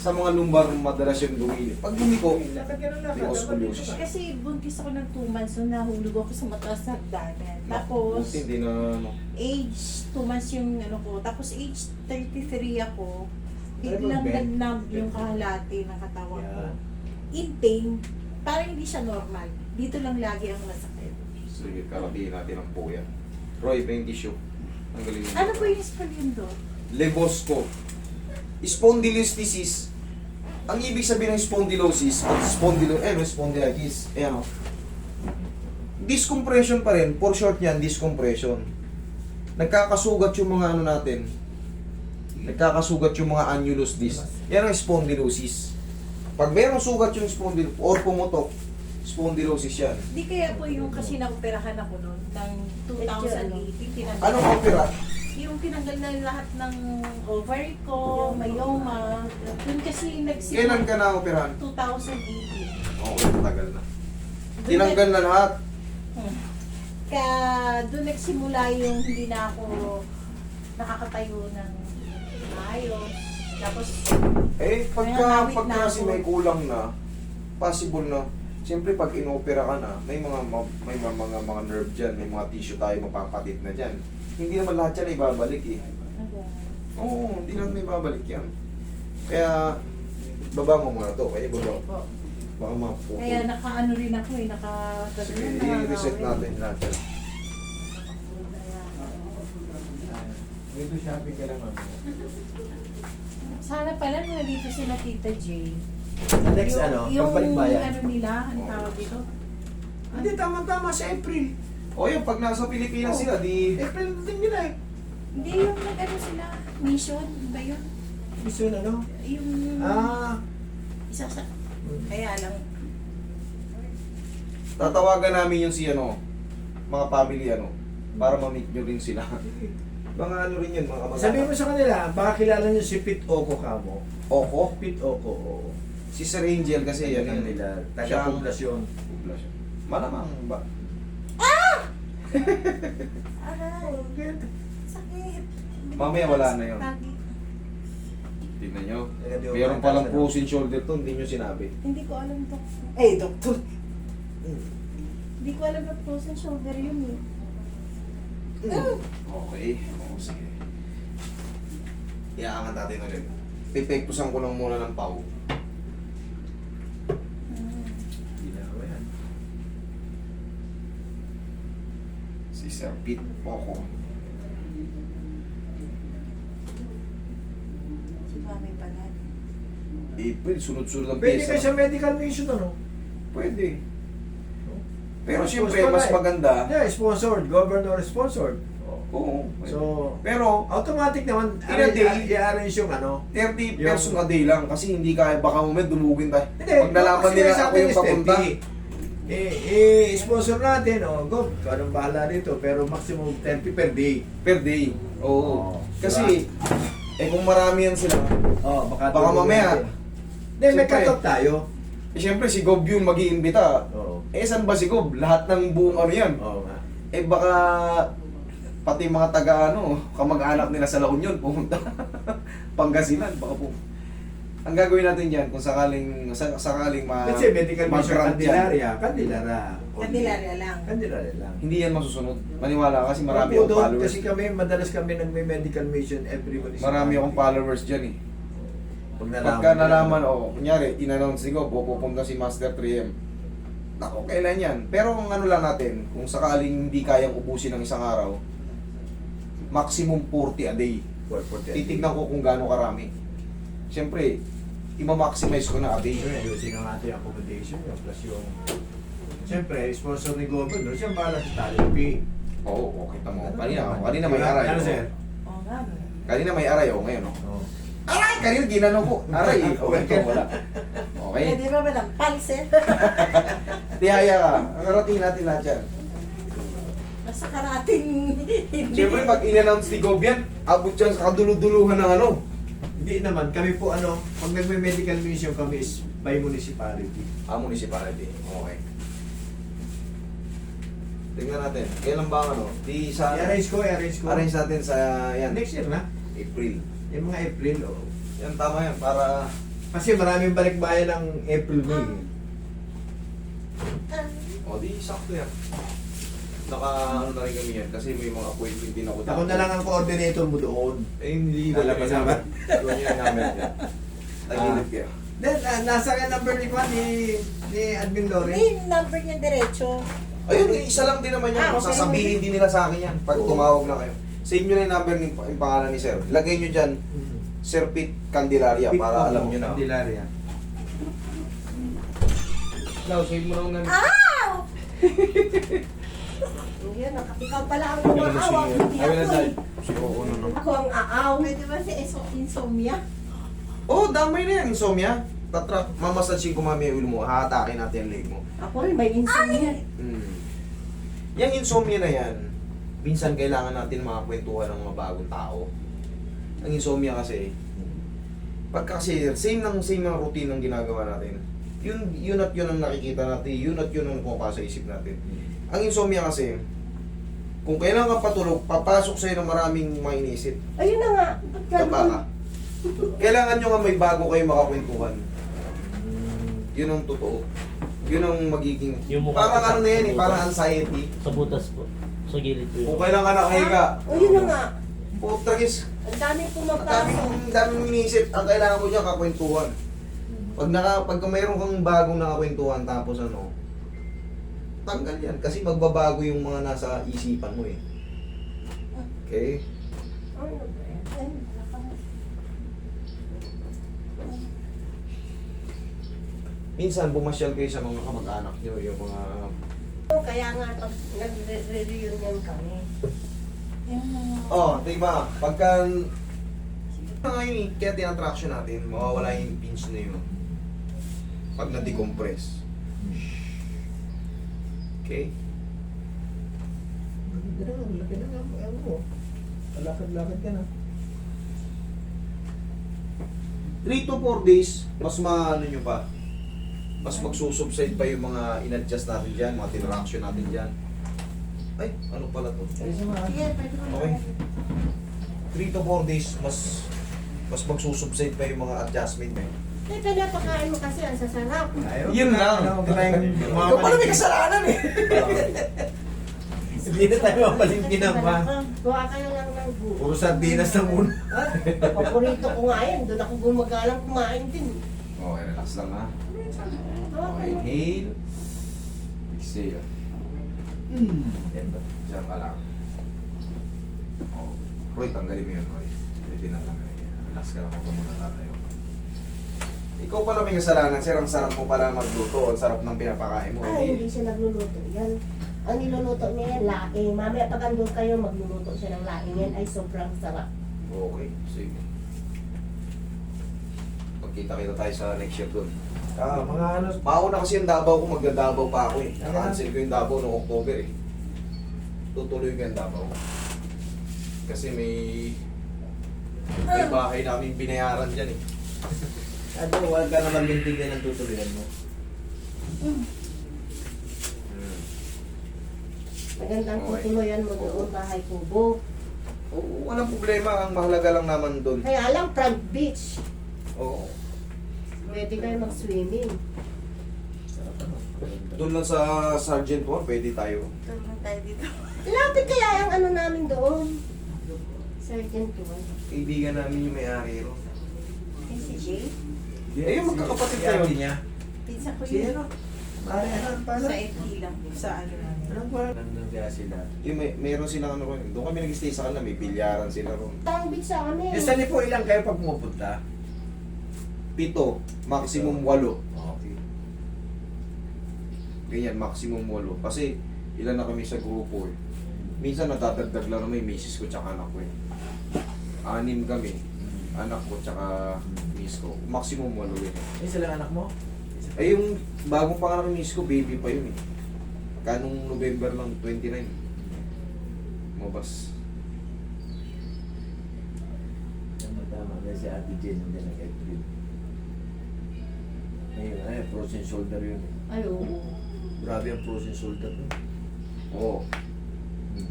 Sa mga lumbar, madalas yung dumili. Pag lumiko. May ka. Kasi buntis ako ng 2 months nung nahulog ako sa mataas na hagdanan. Tapos, buti hindi na, ano, age 2 months yung ano ko. Tapos age 33 ako. Biglang Ano ba, Ben? nagnumb yung kahalati ng katawan ko. Yan. In pain, parang hindi siya normal. Dito lang lagi ang masakit. sige, karatiin natin ang puya. Roy, pa yung tissue. Ang galing. Ano po yung spalindo? Lebosco. Spondylolisthesis. Ang ibig sabihin ng spondylosis, at spondylo, eh, no, spondylitis, eh, ano, discompression pa rin, for short yan, discompression. Nagkakasugat yung mga ano natin, nagkakasugat yung mga annulus disc. Yan ang spondylosis. Pag merong sugat yung spondylosis, or pumutok, spondylosis yan. Di kaya po yung kasi naoperahan ako noon ng 2018. Tinanggal, Anong opera? Yung tinanggal na lahat ng ovary ko, myoma. Doon kasi nagsimula. Kailan ka na operahan? 2018. Okay, matagal na. Doon Tinanggal na lahat. Hmm. Kaya doon nagsimula yung hindi na ako nakakatayo ng ayos. Tapos, Eh, pagka, Nanganawit pagka na kasi ako. may kulang na, possible na, siyempre pag inopera ka na, may mga ma- may mga, mga, mga nerve dyan, may mga tissue tayo mapapatit na dyan. Hindi naman lahat yan ay babalik eh. Oo, hindi naman may babalik yan. Kaya, baba mo muna to, kaya baba. po. Baka mapupul. Kaya naka-ano rin ako eh, naka... Sige, i-reset natin lahat yan. Dito shopping ka lang. Sana pala nandito si na Tita J. Sa next yung, ano, yung pagbalik bayan. ano nila, ang tawag dito? Hindi, tama-tama sa April. O yun, pag nasa Pilipinas Oo. sila, di... April din nila eh. Hindi yung nag-ano sila, mission ba yun? Gusto na, no? Yung Ah. isa sa... Kaya lang, Tatawagan namin yung si ano, mga family ano, para ma-meet nyo rin sila. mga ano rin yun, mga kamag Sabihin mo sa kanila, baka kilala niyo si Pit Oko Kamo. Oko? Pit Oko, oo. Si Sir Angel kasi yan yun. nila, Siya ang- taga-poblasyon. Poblasyon. Malamang ba? Aray, sakit. Mamaya wala na yun. Tingnan nyo. Meron palang frozen shoulder to, hindi nyo sinabi. Hindi ko alam to. Eh, doktor. Hindi ko alam na frozen shoulder yun eh. Okay. Oo, sige. Iaangat natin ulit. Pipektusan ko lang muna ng pau. Hmm. Ginawa yan. Si Sir Pete Poco. Si Mami pala. April, sunod-sunod ang Pwede pyesa. kayo sa medical mission, ano? Pwede. Pero Mas- siyempre, mas mas eh. maganda. Yeah, sponsored. Governor sponsored. Oh. Oo. So, pero, automatic naman, In a day, arrange- i-arrange yung ano. 30 Yung- person a day lang kasi hindi kaya baka moment dumugin tayo. Hindi, Pag nalaman kasi nila ako yung is papunta. 30. Eh, eh, sponsor natin, oh, go, anong bahala dito, pero maximum 30 per day. Per day. Oo. Oo. Kasi, eh kung marami yan sila, Oh, baka, Baka mamaya. Hindi, may siyempre. cut-off tayo. eh syempre si Gob yung mag iimbita Oo. Eh saan ba si Gob? Lahat ng buong ano yan. Oo nga. Eh baka pati mga taga ano, kamag-anak nila sa La Union pumunta. Pangasinan, baka po. Ang gagawin natin diyan kung sakaling sa- sakaling ma Kasi medical mission ma-grant yan, Candelaria, Candelara. Candelaria lang. Candelaria lang. Hindi yan masusunod. Maniwala ka kasi marami Opo, akong doon, followers. Kasi kami, madalas kami nagme-medical mission every municipality. Marami akong followers diyan eh. Pag Pagka nalaman, oh, kunyari, in-announce ni Gob, o pupunta si Master 3M. Nako, kailan yan? Pero kung ano lang natin, kung sakaling hindi kayang ubusin ng isang araw, maximum 40 a day. Titignan ko kung gaano karami. Siyempre, ima-maximize ko na a day. Siyempre, ayusin ang ating accommodation yun, plus yung... Siyempre, sponsor ni Governor, siya bahala sa talent fee. Oo, oh, kita mo. Ano Kanina, naman? kanina may aray. Ano, oh. sir? Oo nga. Kanina may aray, oh, ngayon, oh. Oo. Aray! Kanina ginano ko. Aray, eh. okay, ito, wala. Okay. Pwede ba ba ng eh? Tihaya ka. Ang karating natin lahat yan. Nasa karating hindi. Siyempre, pag in-announce ni Gob yan, abot yan sa kaduluduluhan ng ano. Hindi naman, kami po ano, pag nagme-medical mission kami is by municipality. Ah, municipality. Okay. Tingnan natin. Kailan ba ang ano? Di sa... I-arrange ko, i-arrange ko. Arrange natin sa yan. Next year na. April. Yung mga April, oh. Yan, tama yan. Para... Kasi maraming balikbayan ng April May. eh. O, di, sakto yan. Naka, ano na rin kami yan. Kasi may mga appointment din ako. Ako na lang ang coordinator mo doon. Eh, hindi ko Lalabas naman. Doon yung namin yan. Tagilid kayo. Then, ah, nasa ka number ni Juan ni, ni Admin Lore? Hindi, number niya diretso. Ayun, eh, isa lang din naman yan. Ah, okay. Sasabihin din nila sa akin yan. Pag Oo. tumawag na kayo. Save nyo na yung number ng yung pangalan ni Sir. Lagay nyo dyan, Sir Pete Candelaria, para alam nyo na. Candelaria. Now, save mo lang na. Ow! Yan, ikaw pala ang umaawa, hindi na ako dahil. eh. Oo, ano, no. Ako ang aaw. Pwede ba si iso- insomnia? Oo, oh, damay na yan, insomnia. Tatrap, mamasaging ko mami yung ulo mo, hahatakin natin yung leg mo. Ako rin may insomnia. Hmm. Yung insomnia na yan, minsan kailangan natin makakwentuhan ng mga bagong tao. Ang insomnia kasi, pagka kasi same ng same ng routine ng ginagawa natin. Yun, yun at yun ang nakikita natin, yun at yun ang pumapasa sa isip natin. Ang insomnia kasi, kung kailangan kang patulog, papasok sa'yo ng maraming mga iniisip. Ayun na nga. Ba't ganun? ka. Kailangan nyo nga may bago kayo makakwentuhan. Yun ang totoo. Yun ang magiging... Yung mukha parang ko sa- ano na yan eh, parang anxiety. Sa butas po. Sa gilid po Kung kailan ka nakahiga, O yun na nga. putragis, Ang dami ang pumapasok. daming, ang daming iniisip, ang kailangan mo dyan kakwentuhan. Pag naka, pag mayroon kang bagong nakakwentuhan tapos ano, tanggal yan. Kasi magbabago yung mga nasa isipan mo eh. Okay? Minsan bumasyal kayo sa mga kamag-anak nyo, yung mga... Kaya nga pag nagre-reunion kami. Nga. Oh, diba? Pagka... Ngayon, kaya tinattraction natin, mawawala yung pinch na yun. Pag na-decompress. Okay? Laki na nga, laki na nga. Ano mo? Lakad-lakad ka na. 3 to 4 days, mas maano nyo pa. Mas magsusubside pa yung mga in-adjust natin dyan, mga tinraction natin dyan. Ay, ano pala to? Okay. na. 3 to 4 days, mas mas magsusubside pa yung mga adjustment eh. Eh, pinapakain mo kasi ang sasarap. Yun lang. Ikaw pala may kasalanan eh. Hindi na tayo mapalingkin na ba? Gawa ka na lang ng buo. Puro sardinas na muna. Paborito ko nga yan. Doon ako gumagalang kumain din. Okay, relax lang ha. Okay, inhale. Exhale. Diyan ka lang. Oh. Roy, tanggalin mo yun, Roy. Pwede na lang. Relax ka lang ako muna tatayo. Ikaw pala may kasalanan, sir. Ang sarap mo pala magluto. Ang sarap ng pinapakain mo. Ay, Hindi. siya nagluluto yan. Ang niluluto niya yan, laing. Mamaya pag andun kayo, magluluto siya ng laing yan. Ay, sobrang sarap. Okay, sige. Magkita-kita tayo sa next year doon. Ah, mga ano. Mauna kasi yung Davao ko, magda-Davao pa ako eh. Naka-cancel ko yung Davao noong October eh. Tutuloy ko yung Davao. Kasi may may bahay namin binayaran dyan eh. Ano, huwag ka naman lintigan ng tutuloyan mo. Hmm. Magandang Okay. tutuloyan mo doon, bahay kubo. Oo, walang problema. Ang mahalaga lang naman doon. Kaya alam, front beach. Oo. Pwede kayo mag-swimming. Doon lang sa Sergeant 1, pwede tayo. Lapit kaya ang ano namin doon. Sergeant Tuwan. Kaibigan namin yung may-ari ro. Eh, si Jay. Eh, yung magkakapatid kayo. niya. Pinsa ko yun. ano? Pare, ano? Paano? Sa FT lang. Sa ano namin. Anong pa? Nandun kaya sila. Yung may, meron silang ano ron. Doon kami nag-stay sa kanila, may bilyaran sila ron. Tang beach sa amin. Yung sali po ilang kayo pag pumupunta? Pito, maximum walo. Okay. Ganyan, maximum walo. Kasi ilan na kami sa grupo eh. Minsan natadagdag lang naman yung misis ko tsaka anak ko eh. Anim kami. Anak ko tsaka miss ko. Maximum walo yun. Eh, sila anak mo? Eh yung bagong pangalan ng miss ko, baby pa yun eh. Kanong November lang, 29. Mabas. Tama, tama. Dahil si Ate Jen, hindi nag-April. Ayun, ay, frozen shoulder yun. eh. Ay, oo. Grabe ang frozen shoulder ko. Oo.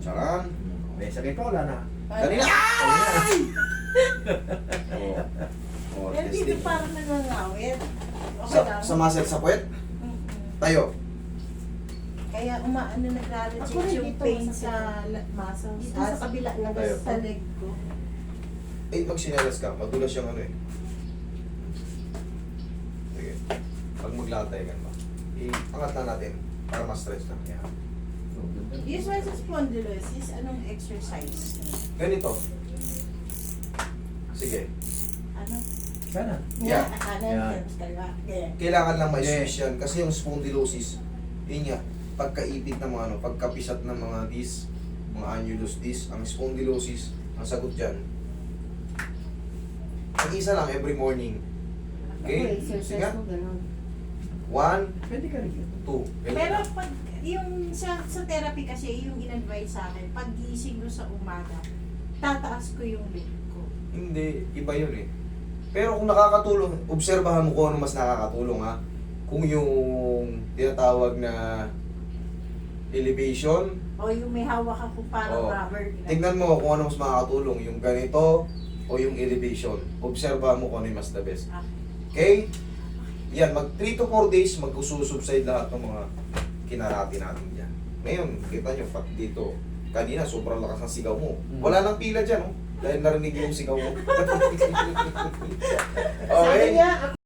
Tsakan. May sakit pa, wala na. Kanina! Na. Oo. More Pero dito testing. parang nangangawit. Okay Sa, lang. sa muscle sa puwet, tayo. Kaya umaano Ako naglalagit rin yung dito, pain masakit. sa la- muscles. Dito Ah, sa kabila ng Tayo. sa leg ko. Eh, magsinelas ka. Madulas yung ano eh. Sige. Pag maglatay ka ba? I-angat na natin para ma-stretch na. Yan. Usually sa spondylosis, anong exercise? Ganito. Sige. Sana. Yeah. Yeah. Kaya, Kailangan lang ma-swish yan. Kasi yung spondylosis, yun nga, pagkaipit ng mga ano, pagkapisat ng mga disc, mga annulus disc, ang spondylosis, ang sagot dyan. Mag-isa lang every morning. Okay? Sige. One, Pwede ka rin yun. two. Pero pag yung sa, sa therapy kasi, yung in-advise sa akin, pag gising ko sa umaga, tataas ko yung leg ko. Hindi, iba yun eh. Pero kung nakakatulong, obserbahan mo kung ano mas nakakatulong ha. Kung yung tinatawag na elevation, O yung may hawak ako parang Oo. rubber. tingnan mo kung ano mas makakatulong, yung ganito o yung elevation. Obserbahan mo kung ano yung mas the best. Ah, Okay? Yan, mag 3 to 4 days, magsususubside lahat ng mga kinarati natin dyan. Ngayon, kita nyo, pati dito, kanina sobrang lakas ng sigaw mo. Mm. Wala nang pila dyan, oh. Dahil narinig yung sigaw. Sabi okay? niya, ako